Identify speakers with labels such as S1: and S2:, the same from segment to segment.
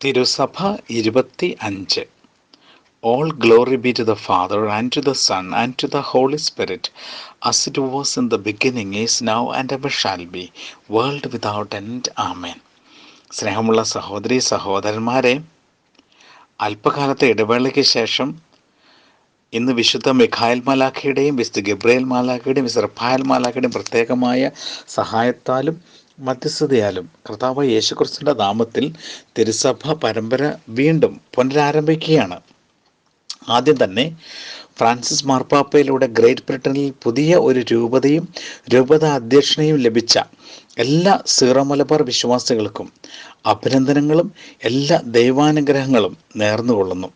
S1: തിരുസഭ ഇരുപത്തി അഞ്ച് All glory be to the Father, and to the Son, and to the Holy Spirit, as it was in the beginning, is now, and ever shall be, world without end. Amen. സ്നേഹമുള്ള സഹോദരി സഹോദരന്മാരെ അല്പകാലത്തെ ഇടവേളയ്ക്ക് ശേഷം ഇന്ന് വിശുദ്ധ മിഖായൽ മാലാഖയുടെയും വിശുദ്ധ ഗബ്രയേൽ മാലാഖയുടെയും വിശുദ്ധ Raphael മാലാഖയുടെയും പ്രത്യേകമായ സഹായത്താലും മധ്യസ്ഥതയാലും കർത്താവ് യേശുക്രിസ്തുവിന്റെ നാമത്തിൽ തിരുസഭ പരമ്പര വീണ്ടും പുനരാരംഭിക്കുകയാണ്. ആദ്യം തന്നെ ഫ്രാൻസിസ് മാർപ്പാപ്പയിലൂടെ ഗ്രേറ്റ് ബ്രിട്ടനിൽ പുതിയ ഒരു രൂപതയും രൂപത അധ്യക്ഷനെയും ലഭിച്ച എല്ലാ സീറോ മലബാർ വിശ്വാസികൾക്കും അഭിനന്ദനങ്ങളും എല്ലാ ദൈവാനുഗ്രഹങ്ങളും നേർന്നുകൊള്ളുന്നു.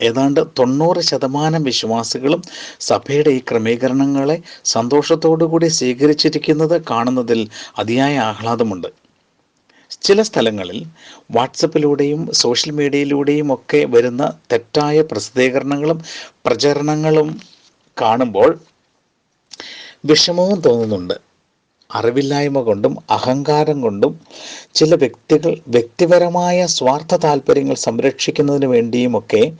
S1: ഏതാണ്ട് തൊണ്ണൂറ് ശതമാനം വിശ്വാസികളും സഭയുടെ ഈ ക്രമീകരണങ്ങളെ സന്തോഷത്തോടുകൂടി സ്വീകരിച്ചിരിക്കുന്നത് കാണുന്നതിൽ അതിയായ ആഹ്ലാദമുണ്ട്. ചില സ്ഥലങ്ങളിൽ വാട്സപ്പിലൂടെയും സോഷ്യൽ മീഡിയയിലൂടെയും ഒക്കെ വരുന്ന തെറ്റായ പ്രസിദ്ധീകരണങ്ങളും പ്രചരണങ്ങളും കാണുമ്പോൾ വിഷമവും തോന്നുന്നുണ്ട്. അറിവില്ലായ്മ കൊണ്ടും അഹങ്കാരം കൊണ്ടും ചില വ്യക്തികൾ വ്യക്തിപരമായ സ്വാർത്ഥ താല്പര്യങ്ങൾ സംരക്ഷിക്കുന്നതിന് വേണ്ടിയുമൊക്കെ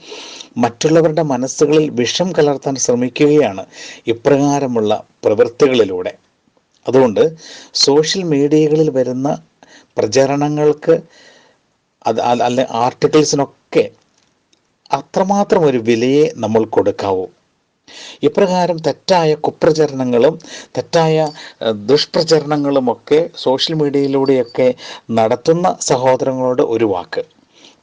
S1: മറ്റുള്ളവരുടെ മനസ്സുകളിൽ വിഷം കലർത്താൻ ശ്രമിക്കുകയാണ് ഇപ്രകാരമുള്ള പ്രവൃത്തികളിലൂടെ. അതുകൊണ്ട് സോഷ്യൽ മീഡിയകളിൽ വരുന്ന പ്രചരണങ്ങൾക്ക് അത് അല്ലെ ആർട്ടിക്കിൾസിനൊക്കെ അത്രമാത്രം ഒരു വിലയെ നമ്മൾ കൊടുക്കാവൂ. ഇപ്രകാരം തെറ്റായ കുപ്രചരണങ്ങളും തെറ്റായ ദുഷ്പ്രചരണങ്ങളുമൊക്കെ സോഷ്യൽ മീഡിയയിലൂടെയൊക്കെ നടത്തുന്ന സഹോദരങ്ങളോട് ഒരു വാക്ക്.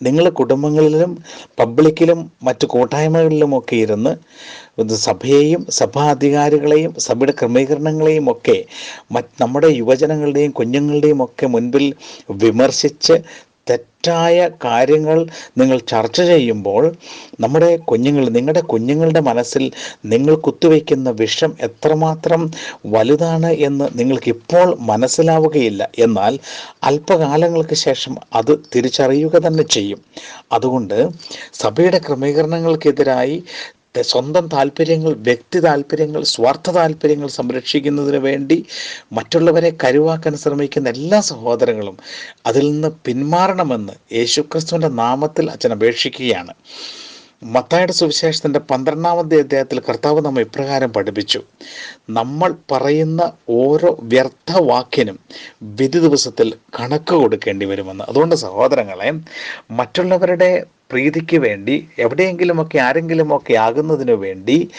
S1: നിങ്ങൾ കുടുംബങ്ങളിലും പബ്ലിക്കിലും മറ്റു കൂട്ടായ്മകളിലുമൊക്കെ ഇരുന്ന് സഭയെയും സഭാ അധികാരികളെയും സഭയുടെ ക്രമീകരണങ്ങളെയും ഒക്കെ നമ്മുടെ യുവജനങ്ങളുടെയും കുഞ്ഞുങ്ങളുടെയും ഒക്കെ മുൻപിൽ വിമർശിച്ച് തെറ്റായ കാര്യങ്ങൾ നിങ്ങൾ ചർച്ച ചെയ്യുമ്പോൾ നമ്മുടെ കുഞ്ഞുങ്ങൾ നിങ്ങളുടെ കുഞ്ഞുങ്ങളുടെ മനസ്സിൽ നിങ്ങൾ കുത്തിവെക്കുന്ന വിഷം എത്രമാത്രം വലുതാണ് എന്ന് നിങ്ങൾക്ക് ഇപ്പോൾ മനസ്സിലാവുകയില്ല. എന്നാൽ അല്പകാലങ്ങൾക്ക് ശേഷം അത് തിരിച്ചറിയുക തന്നെ ചെയ്യും. അതുകൊണ്ട് സഭയുടെ ക്രമീകരണങ്ങൾക്കെതിരായി സ്വന്തം താല്പര്യങ്ങൾ വ്യക്തി താല്പര്യങ്ങൾ സ്വാർത്ഥ താല്പര്യങ്ങൾ സംരക്ഷിക്കുന്നതിന് വേണ്ടി മറ്റുള്ളവരെ കരുവാക്കാൻ ശ്രമിക്കുന്ന എല്ലാ സഹോദരങ്ങളും അതിൽ നിന്ന് പിന്മാറണമെന്ന് യേശുക്രിസ്തുവിന്റെ നാമത്തിൽ അച്ഛൻ അപേക്ഷിക്കുകയാണ്. മത്തായുടെ സുവിശേഷത്തിന്റെ പന്ത്രണ്ടാമത്തെ അധ്യായത്തിൽ കർത്താവ് നമ്മെ ഇപ്രകാരം പഠിപ്പിച്ചു. നമ്മൾ പറയുന്ന ഓരോ വ്യർത്ഥ വാക്കിനും വിധി ദിവസത്തിൽ കണക്ക് കൊടുക്കേണ്ടി വരുമെന്ന്. അതുകൊണ്ട് സഹോദരങ്ങളെ മറ്റുള്ളവരുടെ പ്രീതിക്ക് വേണ്ടി എവിടെയെങ്കിലുമൊക്കെ ആരെങ്കിലുമൊക്കെ ആകുന്നതിനു വേണ്ടി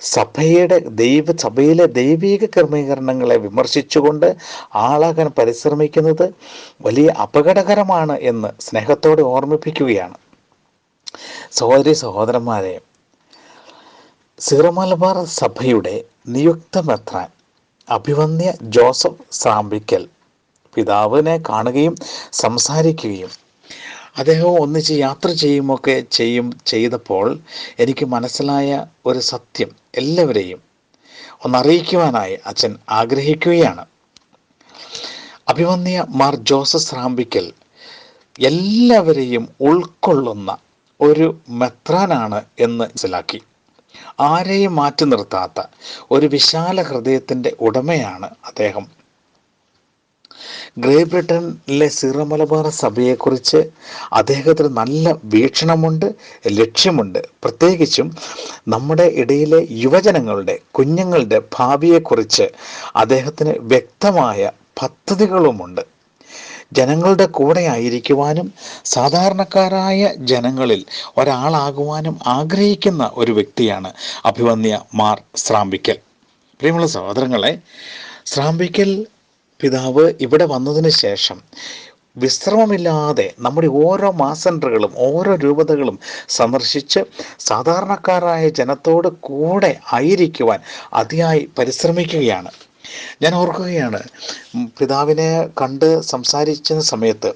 S1: സഭയുടെ ദൈവ സഭയിലെ ദൈവിക ക്രമീകരണങ്ങളെ വിമർശിച്ചുകൊണ്ട് ആളാകാൻ പരിശ്രമിക്കുന്നത് വലിയ അപകടകരമാണ് എന്ന് സ്നേഹത്തോടെ ഓർമ്മിപ്പിക്കുകയാണ്. സഹോദരി സഹോദരന്മാരെ സീറോ സഭയുടെ നിയുക്ത മെത്രാൻ അഭിവന്യ ജോസഫ് സാമ്പിക്കൽ പിതാവിനെ കാണുകയും സംസാരിക്കുകയും അദ്ദേഹവും ഒന്നിച്ച് യാത്ര ചെയ്യുമൊക്കെ ചെയ്യും ചെയ്തപ്പോൾ എനിക്ക് മനസ്സിലായ ഒരു സത്യം എല്ലാവരെയും ഒന്നറിയിക്കുവാനായി അച്ഛൻ ആഗ്രഹിക്കുകയാണ്. അഭിമന്യ മാർ ജോസഫ് സ്രാമ്പിക്കൽ എല്ലാവരെയും ഉൾക്കൊള്ളുന്ന ഒരു മെത്രാനാണ് എന്ന് മനസ്സിലാക്കി. ആരെയും മാറ്റി നിർത്താത്ത ഒരു വിശാല ഹൃദയത്തിന്റെ ഉടമയാണ് അദ്ദേഹം. ഗ്രേറ്റ് ബ്രിട്ടനിലെ സിറമലബാർ മലബാർ സഭയെക്കുറിച്ച് അദ്ദേഹത്തിന് നല്ല വീക്ഷണമുണ്ട് ലക്ഷ്യമുണ്ട്. പ്രത്യേകിച്ചും നമ്മുടെ ഇടയിലെ യുവജനങ്ങളുടെ കുഞ്ഞുങ്ങളുടെ ഭാവിയെക്കുറിച്ച് അദ്ദേഹത്തിന് വ്യക്തമായ പദ്ധതികളുമുണ്ട്. ജനങ്ങളുടെ കൂടെ ആയിരിക്കുവാനും സാധാരണക്കാരായ ജനങ്ങളിൽ ഒരാളാകുവാനും ആഗ്രഹിക്കുന്ന ഒരു വ്യക്തിയാണ് അഭിവന്യ മാർ ശ്രാമ്പിക്കൽ. പ്രിയമുള്ള സഹോദരങ്ങളെ ശ്രാമ്പിക്കൽ പിതാവ് ഇവിടെ വന്നതിന് ശേഷം വിശ്രമമില്ലാതെ നമ്മുടെ ഓരോ മാസൻഡറുകളും ഓരോ രൂപതകളും സന്ദർശിച്ച് സാധാരണക്കാരായ ജനത്തോട് കൂടെ ആയിരിക്കുവാൻ അതിയായി പരിശ്രമിക്കുകയാണ്. ഞാൻ ഓർക്കുകയാണ് പിതാവിനെ കണ്ട് സംസാരിച്ച സമയത്ത്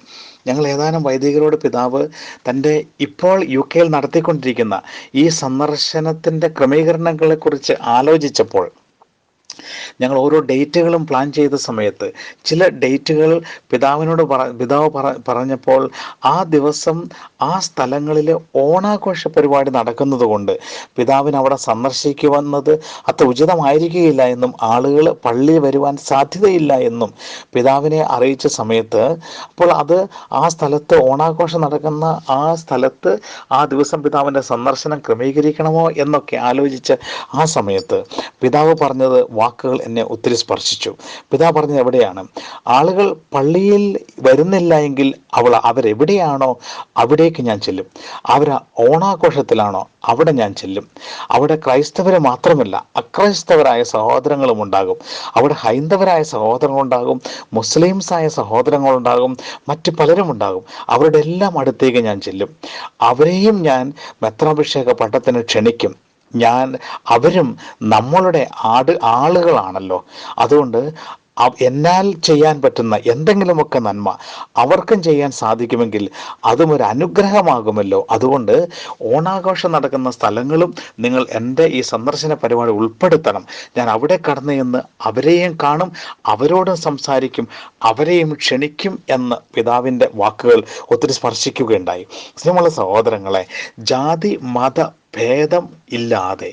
S1: ഞങ്ങൾ ഏതാനും വൈദികരോട് പിതാവ് തന്റെ ഇപ്പോൾ യു കെയിൽ നടത്തിക്കൊണ്ടിരിക്കുന്ന ഈ സന്ദർശനത്തിന്റെ ക്രമീകരണങ്ങളെക്കുറിച്ച് ആലോചിച്ചപ്പോൾ ഞങ്ങൾ ഓരോ ഡേറ്റുകളും പ്ലാൻ ചെയ്ത സമയത്ത് ചില ഡേറ്റുകൾ പിതാവിനോട് പറ പിതാവ് പറ പറഞ്ഞപ്പോൾ ആ ദിവസം ആ സ്ഥലങ്ങളിൽ ഓണാഘോഷ പരിപാടി നടക്കുന്നത് കൊണ്ട് പിതാവിന് അവിടെ സന്ദർശിക്കുവന്നത് അത്ര ഉചിതമായിരിക്കുകയില്ല എന്നും ആളുകൾ പള്ളിയിൽ വരുവാൻ സാധ്യതയില്ല എന്നും പിതാവിനെ അറിയിച്ച സമയത്ത് അപ്പോൾ അത് ആ സ്ഥലത്ത് ഓണാഘോഷം നടക്കുന്ന ആ സ്ഥലത്ത് ആ ദിവസം പിതാവിന്റെ സന്ദർശനം ക്രമീകരിക്കണമോ എന്നൊക്കെ ആലോചിച്ച് ആ സമയത്ത് പിതാവ് പറഞ്ഞത് വാക്കുകൾ എന്നെ ഒത്തിരി സ്പർശിച്ചു. പിതാ പറഞ്ഞത് എവിടെയാണ്? ആളുകൾ പള്ളിയിൽ വരുന്നില്ല എങ്കിൽ അവൾ അവരെവിടെയാണോ? അവിടേക്ക് ഞാൻ ചെല്ലും. അവർ ഓണാഘോഷത്തിലാണോ? അവിടെ ഞാൻ ചെല്ലും. അവിടെ ക്രൈസ്തവരെ മാത്രമല്ല അക്രൈസ്തവരായ സഹോദരങ്ങളും ഉണ്ടാകും. അവിടെ ഹൈന്ദവരായ സഹോദരങ്ങളുണ്ടാകും മുസ്ലിംസായ സഹോദരങ്ങളുണ്ടാകും മറ്റ് പലരും ഉണ്ടാകും. അവരുടെ എല്ലാം അടുത്തേക്ക് ഞാൻ ചെല്ലും. അവരെയും ഞാൻ മെത്രാഭിഷേക പട്ടത്തിന് ക്ഷണിക്കും. ഞാൻ അവരും നമ്മളുടെ ആട് ആളുകളാണല്ലോ. അതുകൊണ്ട് എന്നാൽ ചെയ്യാൻ പറ്റുന്ന എന്തെങ്കിലുമൊക്കെ നന്മ അവർക്കും ചെയ്യാൻ സാധിക്കുമെങ്കിൽ അതും ഒരു അനുഗ്രഹമാകുമല്ലോ. അതുകൊണ്ട് ഓണാഘോഷം നടക്കുന്ന സ്ഥലങ്ങളും നിങ്ങൾ എന്റെ ഈ സന്ദർശന പരിപാടി ഉൾപ്പെടുത്തണം. ഞാൻ അവിടെ കടന്നു ചെന്ന് അവരെയും കാണും അവരോടും സംസാരിക്കും അവരെയും ക്ഷണിക്കും എന്ന് പിതാവിന്റെ വാക്കുകൾ ഒത്തിരി സ്പർശിക്കുകയുണ്ടായി. സ്നേഹമുള്ള സഹോദരങ്ങളെ ജാതി മത ഭേദം ഇല്ലാതെ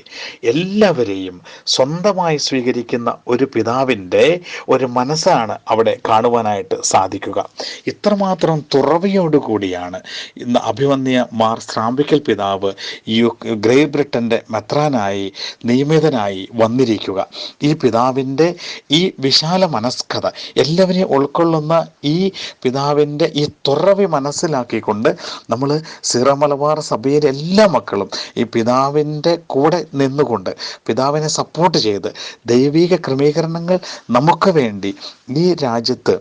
S1: എല്ലാവരെയും സ്വന്തമായി സ്വീകരിക്കുന്ന ഒരു പിതാവിന്റെ ഒരു മനസ്സാണ് അവിടെ കാണുവാനായിട്ട് സാധിക്കുക. ഇത്രമാത്രം തുറവിയോടുകൂടിയാണ് ഇന്ന് അഭിമന്യ മാർ ശ്രാമ്പിക്കൽ പിതാവ് യു ഗ്രേറ്റ് ബ്രിട്ടന്റെ മെത്രാനായി നിയമിതനായി വന്നിരിക്കുക. ഈ പിതാവിന്റെ ഈ വിശാല മനസ്കത എല്ലാവരെയും ഉൾക്കൊള്ളുന്ന ഈ പിതാവിന്റെ ഈ തുറവി മനസ്സിലാക്കിക്കൊണ്ട് നമ്മൾ സിറമലബാർ സഭയിലെ എല്ലാ മക്കളും ഈ പിതാവിന്റെ കൂടെ നിന്നുകൊണ്ട് പിതാവിനെ സപ്പോർട്ട് ചെയ്ത് ദൈവിക ക്രമീകരണങ്ങൾ നമുക്ക് വേണ്ടി ഈ രാജ്യത്ത്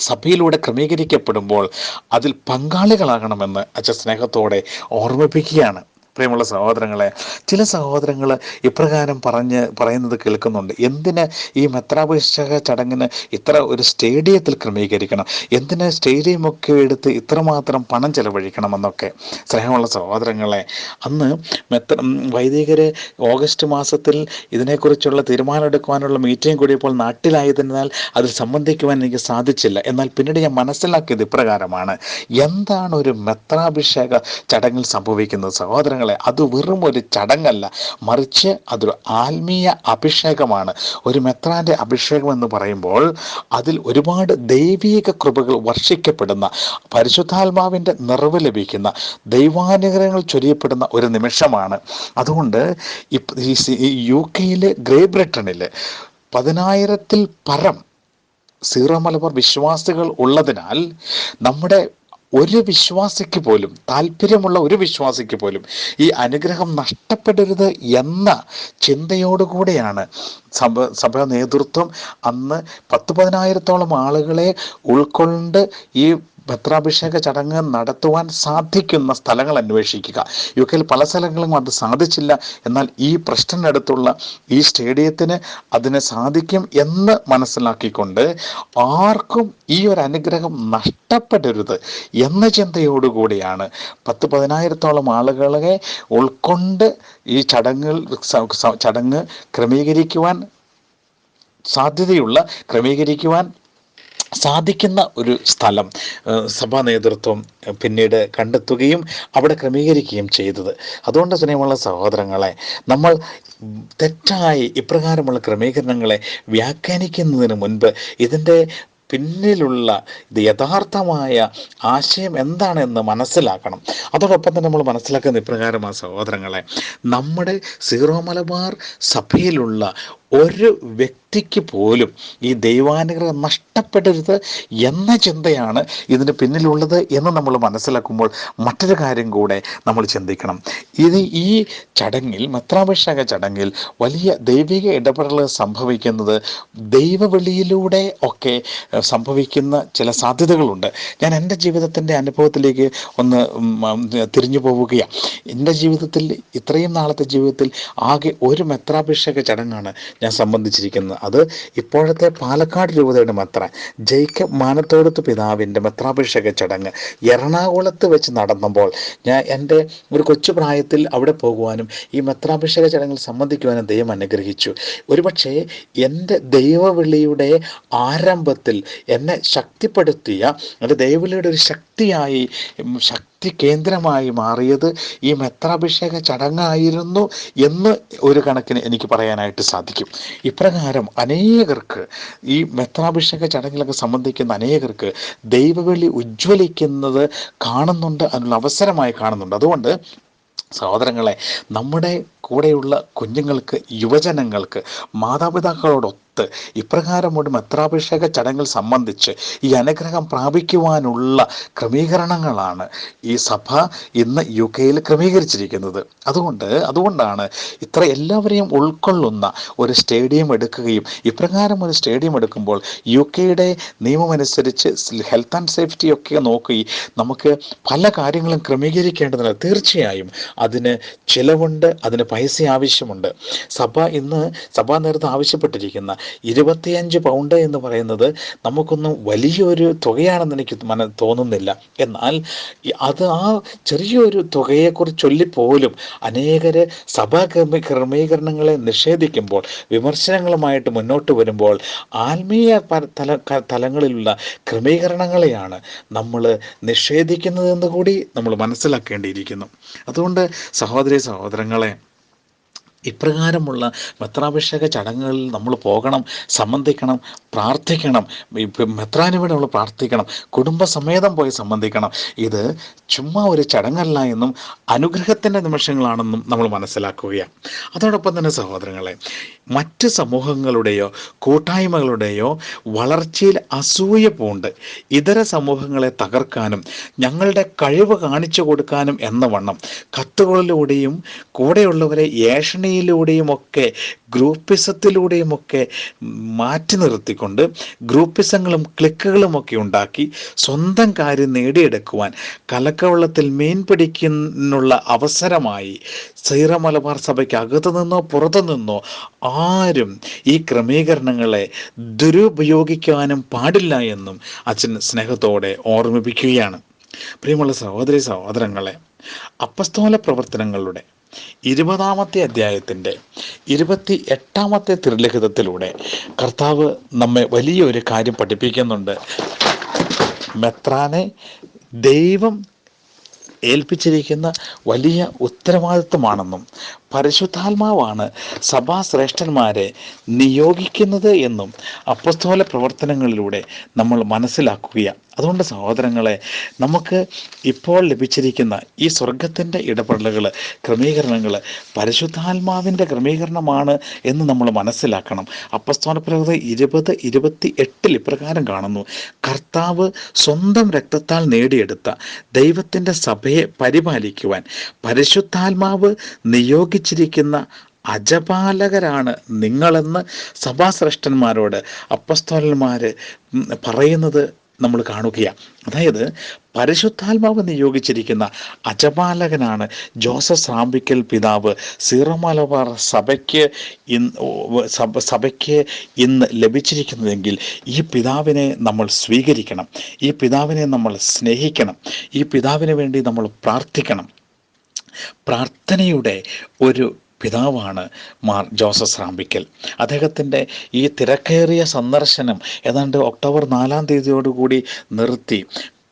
S1: സഭയിലൂടെ ക്രമീകരിക്കപ്പെടുമ്പോൾ അതിൽ പങ്കാളികളാകണമെന്ന് അച്ഛൻ സ്നേഹത്തോടെ ഓർമ്മിപ്പിക്കുകയാണ്. പ്രിയമുള്ള സഹോദരങ്ങളെ ചില സഹോദരങ്ങൾ ഇപ്രകാരം പറഞ്ഞ് പറയുന്നത് കേൾക്കുന്നുണ്ട്. എന്തിന് ഈ മെത്രാഭിഷേക ചടങ്ങിന് ഇത്ര ഒരു സ്റ്റേഡിയത്തിൽ ക്രമീകരിക്കണം? എന്തിന് സ്റ്റേഡിയമൊക്കെ എടുത്ത് ഇത്രമാത്രം പണം ചെലവഴിക്കണമെന്നൊക്കെ. സ്നേഹമുള്ള സഹോദരങ്ങളെ അന്ന് മെത്ര വൈദികര് ഓഗസ്റ്റ് മാസത്തിൽ ഇതിനെക്കുറിച്ചുള്ള തീരുമാനമെടുക്കുവാനുള്ള മീറ്റിംഗ് കൂടിയപ്പോൾ നാട്ടിലായതിനാൽ അതിൽ സംബന്ധിക്കുവാൻ എനിക്ക് സാധിച്ചില്ല. എന്നാൽ പിന്നീട് ഞാൻ മനസ്സിലാക്കിയത് ഇപ്രകാരമാണ്. എന്താണ് ഒരു മെത്രാഭിഷേക ചടങ്ങിൽ സംഭവിക്കുന്നത്? സഹോദരങ്ങളെ അത് വെറും ഒരു ചടങ്ങല്ല. മറിച്ച് അതൊരു ആത്മീയ അഭിഷേകമാണ്. ഒരു മെത്രാന്റെ അഭിഷേകം എന്ന് പറയുമ്പോൾ അതിൽ ഒരുപാട് ദൈവീക കൃപകൾ വർഷിക്കപ്പെടുന്ന പരിശുദ്ധാത്മാവിന്റെ നിറവ് ലഭിക്കുന്ന ദൈവാനുഗ്രഹങ്ങൾ ചൊരിയപ്പെടുന്ന ഒരു നിമിഷമാണ്. അതുകൊണ്ട് യു കെയിലെ ഗ്രേറ്റ് ബ്രിട്ടനിൽ പതിനായിരത്തിൽ പരം സീറോ മലബാർ വിശ്വാസികൾ ഉള്ളതിനാൽ നമ്മുടെ ഒരു വിശ്വാസിക്ക് പോലും താല്പര്യമുള്ള ഒരു വിശ്വാസിക്ക് പോലും ഈ അനുഗ്രഹം നഷ്ടപ്പെടരുത് എന്ന ചിന്തയോടുകൂടെയാണ് സഭ സഭ നേതൃത്വം അന്ന് പത്ത് പതിനായിരത്തോളം ആളുകളെ ഉൾക്കൊണ്ട് ഈ പത്രാഭിഷേക ചടങ്ങ് നടത്തുവാൻ സാധിക്കുന്ന സ്ഥലങ്ങൾ അന്വേഷിക്കുക. യു കെയിൽ പല സ്ഥലങ്ങളും അത് സാധിച്ചില്ല. എന്നാൽ ഈ പ്രശ്നത്തിനടുത്തുള്ള ഈ സ്റ്റേഡിയത്തിന് അതിന് സാധിക്കും എന്ന് മനസ്സിലാക്കിക്കൊണ്ട് ആർക്കും ഈ ഒരു അനുഗ്രഹം നഷ്ടപ്പെടരുത് എന്ന ചിന്തയോടുകൂടിയാണ്. പത്ത് പതിനായിരത്തോളം ആളുകളെ ഉൾക്കൊണ്ട് ഈ ചടങ്ങുകൾ ചടങ്ങ് ക്രമീകരിക്കുവാൻ സാധ്യതയുള്ള ക്രമീകരിക്കുവാൻ സാധിക്കുന്ന ഒരു സ്ഥലം സഭാ നേതൃത്വം പിന്നീട് കണ്ടെത്തുകയും അവിടെ ക്രമീകരിക്കുകയും ചെയ്തത്. അതുകൊണ്ട് തന്നെയുള്ള സഹോദരങ്ങളെ നമ്മൾ തെറ്റായി ഇപ്രകാരമുള്ള ക്രമീകരണങ്ങളെ വ്യാഖ്യാനിക്കുന്നതിന് മുൻപ് ഇതിന്റെ പിന്നിലുള്ള ഇത് യഥാർത്ഥമായ ആശയം എന്താണെന്ന് മനസ്സിലാക്കണം. അതോടൊപ്പം തന്നെ നമ്മൾ മനസ്സിലാക്കുന്ന ഇപ്രകാരമാണ് സഹോദരങ്ങളെ നമ്മുടെ സീറോ മലബാർ സഭയിലുള്ള ഒരു വ്യക്തിക്ക് പോലും ഈ ദൈവാനുഗ്രഹം നഷ്ടപ്പെടരുത് എന്ന ചിന്തയാണ് ഇതിന് പിന്നിലുള്ളത് എന്ന് നമ്മൾ മനസ്സിലാക്കുമ്പോൾ മറ്റൊരു കാര്യം കൂടെ നമ്മൾ ചിന്തിക്കണം. ഇത് ഈ ചടങ്ങിൽ മെത്രാഭിഷേക ചടങ്ങിൽ വലിയ ദൈവിക ഇടപെടലുകൾ സംഭവിക്കുന്നത് ദൈവവിളിയിലൂടെ ഒക്കെ സംഭവിക്കുന്ന ചില സാധ്യതകളുണ്ട്. ഞാൻ എന്റെ ജീവിതത്തിന്റെ അനുഭവത്തിലേക്ക് ഒന്ന് തിരിഞ്ഞു പോവുകയാണ്. എന്റെ ജീവിതത്തിൽ ഇത്രയും നാളത്തെ ജീവിതത്തിൽ ആകെ ഒരു മെത്രാഭിഷേക ചടങ്ങാണ് സംബന്ധിച്ചിരിക്കുന്നത്. അത് ഇപ്പോഴത്തെ പാലക്കാട് രൂപതയുടെ മെത്ര ജേക്കബ് മാനത്തോടത്ത് പിതാവിന്റെ മെത്രാഭിഷേക ചടങ്ങ് എറണാകുളത്ത് വെച്ച് നടന്നപ്പോൾ ഞാൻ എന്റെ ഒരു കൊച്ചു പ്രായത്തിൽ അവിടെ പോകുവാനും ഈ മെത്രാഭിഷേക ചടങ്ങിൽ സംബന്ധിക്കുവാനും ദൈവം അനുഗ്രഹിച്ചു. ഒരുപക്ഷെ എന്റെ ദൈവവിളിയുടെ ആരംഭത്തിൽ എന്നെ ശക്തിപ്പെടുത്തിയ എന്റെ ദൈവവിളിയുടെ ഒരു ശക്തിയായി ഉം, ശക്തി കേന്ദ്രമായി മാറിയത് ഈ മെത്രാഭിഷേക ചടങ്ങായിരുന്നു എന്ന് ഒരു കണക്കിന് എനിക്ക് പറയാനായിട്ട് സാധിക്കും. ഇപ്രകാരം അനേകർക്ക് ഈ മെത്രാഭിഷേക ചടങ്ങിലൊക്കെ സംബന്ധിക്കുന്ന അനേകർക്ക് ദൈവവിളി ഉജ്ജ്വലിക്കുന്നത് കാണുന്നുണ്ട് അതിനുള്ള അവസരമായി കാണുന്നുണ്ട്. അതുകൊണ്ട് സഹോദരങ്ങളെ നമ്മുടെ കൂടെയുള്ള കുഞ്ഞുങ്ങൾക്ക് യുവജനങ്ങൾക്ക് മാതാപിതാക്കളോടൊത്ത് ഇപ്രകാരം ഒരു മെത്രാഭിഷേക ചടങ്ങിൽ സംബന്ധിച്ച് ഈ അനുഗ്രഹം പ്രാപിക്കുവാനുള്ള ക്രമീകരണങ്ങളാണ് ഈ സഭ ഇന്ന് യു കെയിൽ ക്രമീകരിച്ചിരിക്കുന്നത്. അതുകൊണ്ട് അതുകൊണ്ടാണ് ഇത്ര എല്ലാവരെയും ഉൾക്കൊള്ളുന്ന ഒരു സ്റ്റേഡിയം എടുക്കുകയും ഇപ്രകാരം ഒരു സ്റ്റേഡിയം എടുക്കുമ്പോൾ യു കെയുടെ നിയമമനുസരിച്ച് ഹെൽത്ത് ആൻഡ് സേഫ്റ്റി ഒക്കെ നോക്കി നമുക്ക് പല കാര്യങ്ങളും ക്രമീകരിക്കേണ്ടതുണ്ട് തീർച്ചയായും അതിന് ചിലവുണ്ട് അതിന് പൈസ ആവശ്യമുണ്ട്. സഭ ഇന്ന് സഭാ നേതൃത്വം ആവശ്യപ്പെട്ടിരിക്കുന്ന ഇരുപത്തിയഞ്ച് പൗണ്ട് എന്ന് പറയുന്നത് നമുക്കൊന്നും വലിയൊരു തുകയാണെന്ന് എനിക്ക് മന തോന്നുന്നില്ല. എന്നാൽ അത് ആ ചെറിയൊരു തുകയെക്കുറിച്ച് ചൊല്ലിപ്പോലും അനേകരെ സഭാ ക്രമീ ക്രമീകരണങ്ങളെ നിഷേധിക്കുമ്പോൾ വിമർശനങ്ങളുമായിട്ട് മുന്നോട്ട് വരുമ്പോൾ ആത്മീയ തല തലങ്ങളിലുള്ള ക്രമീകരണങ്ങളെയാണ് നമ്മൾ നിഷേധിക്കുന്നതെന്ന് കൂടി നമ്മൾ മനസ്സിലാക്കേണ്ടിയിരിക്കുന്നു. അതുകൊണ്ട് സഹോദരി സഹോദരങ്ങളെ ഇപ്രകാരമുള്ള മെത്രാഭിഷേക ചടങ്ങുകളിൽ നമ്മൾ പോകണം സംബന്ധിക്കണം പ്രാർത്ഥിക്കണം. മെത്രാന് നമ്മൾ പ്രാർത്ഥിക്കണം കുടുംബസമേതം പോയി സംബന്ധിക്കണം. ഇത് ചുമ്മാ ഒരു ചടങ്ങല്ല എന്നും അനുഗ്രഹത്തിന്റെ നിമിഷങ്ങളാണെന്നും നമ്മൾ മനസ്സിലാക്കുകയാണ്. അതോടൊപ്പം തന്നെ സഹോദരങ്ങളെ മറ്റ് സമൂഹങ്ങളുടെയോ കൂട്ടായ്മകളുടെയോ വളർച്ചയിൽ അസൂയ പൂണ്ട്. ഇതര സമൂഹങ്ങളെ തകർക്കാനും ഞങ്ങളുടെ കഴിവ് കാണിച്ചു കൊടുക്കാനും എന്ന വണ്ണം കത്തുകളിലൂടെയും കൂടെയുള്ളവരെ ഏഷണിയിലൂടെയും ഒക്കെ ഗ്രൂപ്പിസത്തിലൂടെയും ഒക്കെ മാറ്റി നിർത്തിക്കൊണ്ട് ഗ്രൂപ്പിസങ്ങളും ക്ലിക്കുകളും ഒക്കെ ഉണ്ടാക്കി സ്വന്തം കാര്യം നേടിയെടുക്കുവാൻ കലക്കവെള്ളത്തിൽ മീൻ പിടിക്കാനുള്ള അവസരമായി സൈറ മലബാർ സഭയ്ക്ക് അകത്തു നിന്നോ പുറത്തു നിന്നോ ആരും ഈ ക്രമീകരണങ്ങളെ ദുരുപയോഗിക്കാനും പാടില്ല എന്നും അച്ഛൻ സ്നേഹത്തോടെ ഓർമ്മിപ്പിക്കുകയാണ്. പ്രിയമുള്ള സഹോദരി സഹോദരങ്ങളെ അപ്പസ്തോല പ്രവർത്തനങ്ങളുടെ ഇരുപതാമത്തെ അധ്യായത്തിന്റെ ഇരുപത്തി എട്ടാമത്തെ തിരുലിഖിതത്തിലൂടെ കർത്താവ് നമ്മെ വലിയൊരു കാര്യം പഠിപ്പിക്കുന്നുണ്ട്. മെത്രാനെ ദൈവം ഏൽപ്പിച്ചിരിക്കുന്ന വലിയ ഉത്തരവാദിത്വമാണെന്നും പരിശുദ്ധാത്മാവാണ് സഭാശ്രേഷ്ഠന്മാരെ നിയോഗിക്കുന്നത് എന്നും അപ്പസ്തോല പ്രവർത്തനങ്ങളിലൂടെ നമ്മൾ മനസ്സിലാക്കുകയാണ്. അതുകൊണ്ട് സഹോദരങ്ങളെ നമുക്ക് ഇപ്പോൾ ലഭിച്ചിരിക്കുന്ന ഈ സ്വർഗത്തിന്റെ ഇടപെടലുകൾ ക്രമീകരണങ്ങൾ പരിശുദ്ധാത്മാവിന്റെ ക്രമീകരണമാണ് എന്ന് നമ്മൾ മനസ്സിലാക്കണം. അപ്പസ്തോല പ്രകൃതി ഇരുപത് ഇരുപത്തി എട്ടിൽ ഇപ്രകാരം കാണുന്നു. കർത്താവ് സ്വന്തം രക്തത്താൽ നേടിയെടുത്ത ദൈവത്തിന്റെ സഭയെ പരിപാലിക്കുവാൻ പരിശുദ്ധാത്മാവ് നിയോഗിച്ചിരിക്കുന്ന അജപാലകരാണ് നിങ്ങളെന്ന് സഭാശ്രേഷ്ഠന്മാരോട് അപ്പസ്തോലന്മാർ പറയുന്നത് നമ്മൾ കാണുകയാണ് അതായത് പരിശുദ്ധാത്മാവ് നിയോഗിച്ചിരിക്കുന്ന അജപാലകനാണ് ജോസഫ് സാമ്പിക്കൽ പിതാവ്. സീറമലബാർ സഭയ്ക്ക് ഇന്ന് സഭ സഭയ്ക്ക് ഇന്ന് ലഭിച്ചിരിക്കുന്നതെങ്കിൽ ഈ പിതാവിനെ നമ്മൾ സ്വീകരിക്കണം. ഈ പിതാവിനെ നമ്മൾ സ്നേഹിക്കണം. ഈ പിതാവിന് വേണ്ടി നമ്മൾ പ്രാർത്ഥിക്കണം. പ്രാർത്ഥനയുടെ ഒരു പിതാവാണ് മാർ ജോസഫ് സ്രാമ്പിക്കൽ അദ്ദേഹത്തിന്റെ ഈ തിരക്കേറിയ സന്ദർശനം ഏതാണ്ട് ഒക്ടോബർ നാലാം തീയതിയോടുകൂടി നിർത്തി.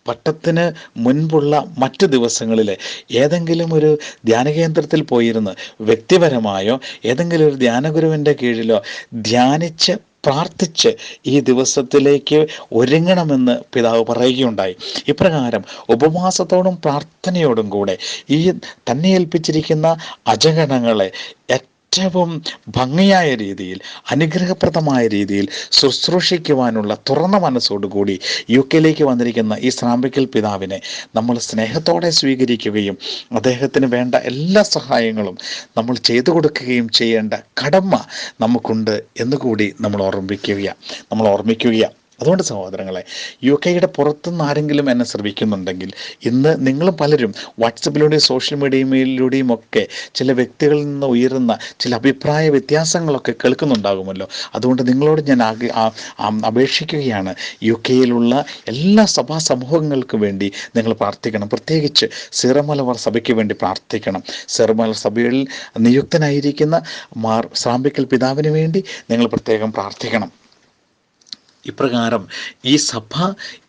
S1: പട്ടത്തിന് മുൻപുള്ള മറ്റ് ദിവസങ്ങളിൽ ഏതെങ്കിലും ഒരു ധ്യാന കേന്ദ്രത്തിൽ പോയിരുന്ന് വ്യക്തിപരമായോ ഏതെങ്കിലും ഒരു ധ്യാനഗുരുവിന്റെ കീഴിലോ ധ്യാനിച്ച് പ്രാർത്ഥിച്ച് ഈ ദിവസത്തിലേക്ക് ഒരുങ്ങണമെന്ന് പിതാവ് പറയുകയുണ്ടായി. ഇപ്രകാരം ഉപവാസത്തോടും പ്രാർത്ഥനയോടും കൂടെ ഈ തന്നെ ഏൽപ്പിച്ചിരിക്കുന്ന അജഗണങ്ങളെ ഏറ്റവും ഭംഗിയായ രീതിയിൽ അനുഗ്രഹപ്രദമായ രീതിയിൽ ശുശ്രൂഷിക്കുവാനുള്ള തുറന്ന മനസ്സോടുകൂടി യു കെയിലേക്ക് വന്നിരിക്കുന്ന ഈ സ്രാമ്പിക്കൽ പിതാവിനെ നമ്മൾ സ്നേഹത്തോടെ സ്വീകരിക്കുകയും അദ്ദേഹത്തിന് വേണ്ട എല്ലാ സഹായങ്ങളും നമ്മൾ ചെയ്തു കൊടുക്കുകയും ചെയ്യേണ്ട കടമ നമുക്കുണ്ട് എന്നുകൂടി നമ്മൾ ഓർമ്മിക്കുകയാണ് നമ്മൾ ഓർമ്മിക്കുകയാണ് അതുകൊണ്ട് സഹോദരങ്ങളെ യു കെയുടെ പുറത്തുനിന്ന് ആരെങ്കിലും എന്നെ ശ്രമിക്കുന്നുണ്ടെങ്കിൽ ഇന്ന് നിങ്ങളും പലരും വാട്സപ്പിലൂടെയും സോഷ്യൽ മീഡിയയിലൂടെയും ഒക്കെ ചില വ്യക്തികളിൽ നിന്ന് ഉയരുന്ന ചില അഭിപ്രായ വ്യത്യാസങ്ങളൊക്കെ കേൾക്കുന്നുണ്ടാകുമല്ലോ. അതുകൊണ്ട് നിങ്ങളോട് ഞാൻ അപേക്ഷിക്കുകയാണ്. യു കെയിലുള്ള എല്ലാ സഭാ സമൂഹങ്ങൾക്കും വേണ്ടി നിങ്ങൾ പ്രാർത്ഥിക്കണം. പ്രത്യേകിച്ച് സിറമലബാർ സഭയ്ക്ക് വേണ്ടി പ്രാർത്ഥിക്കണം. സിറമലബാർ സഭയിൽ നിയുക്തനായിരിക്കുന്ന മാർ സാമ്പിക്കൽ പിതാവിന് വേണ്ടി നിങ്ങൾ പ്രത്യേകം പ്രാർത്ഥിക്കണം. ഇപ്രകാരം ഈ സഭ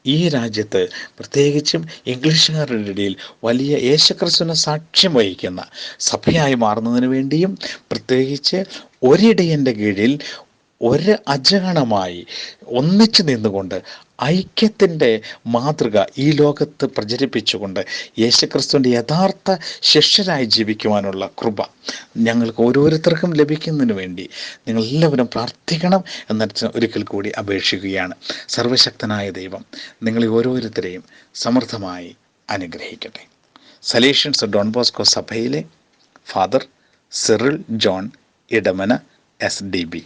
S1: ഈ രാജ്യത്ത് പ്രത്യേകിച്ചും ഇംഗ്ലീഷുകാരുടെ ഇടയിൽ വലിയ യേശുക്രിസ്തുവിന് സാക്ഷ്യം വഹിക്കുന്ന സഭയായി മാറുന്നതിന് വേണ്ടിയും പ്രത്യേകിച്ച് ഒരിടയന്റെ കീഴിൽ ഒരു അജഗണമായി ഒന്നിച്ചു നിന്നുകൊണ്ട് ഐക്യത്തിന്റെ മാതൃക ഈ ലോകത്ത് പ്രചരിപ്പിച്ചുകൊണ്ട് യേശുക്രിസ്തുവിന്റെ യഥാർത്ഥ ശിഷ്യരായി ജീവിക്കുവാനുള്ള കൃപ ഞങ്ങൾക്ക് ഓരോരുത്തർക്കും ലഭിക്കുന്നതിന് വേണ്ടി നിങ്ങൾ എല്ലാവരും പ്രാർത്ഥിക്കണം എന്ന ഒരിക്കൽ കൂടി അപേക്ഷിക്കുകയാണ്. സർവശക്തനായ ദൈവം നിങ്ങളെ ഓരോരുത്തരെയും സമൃദ്ധമായി അനുഗ്രഹിക്കട്ടെ. സലേഷ്യൻസ് ഡോൺ ബോസ്കോ സഭയിലെ father Cyril John Edamana S D B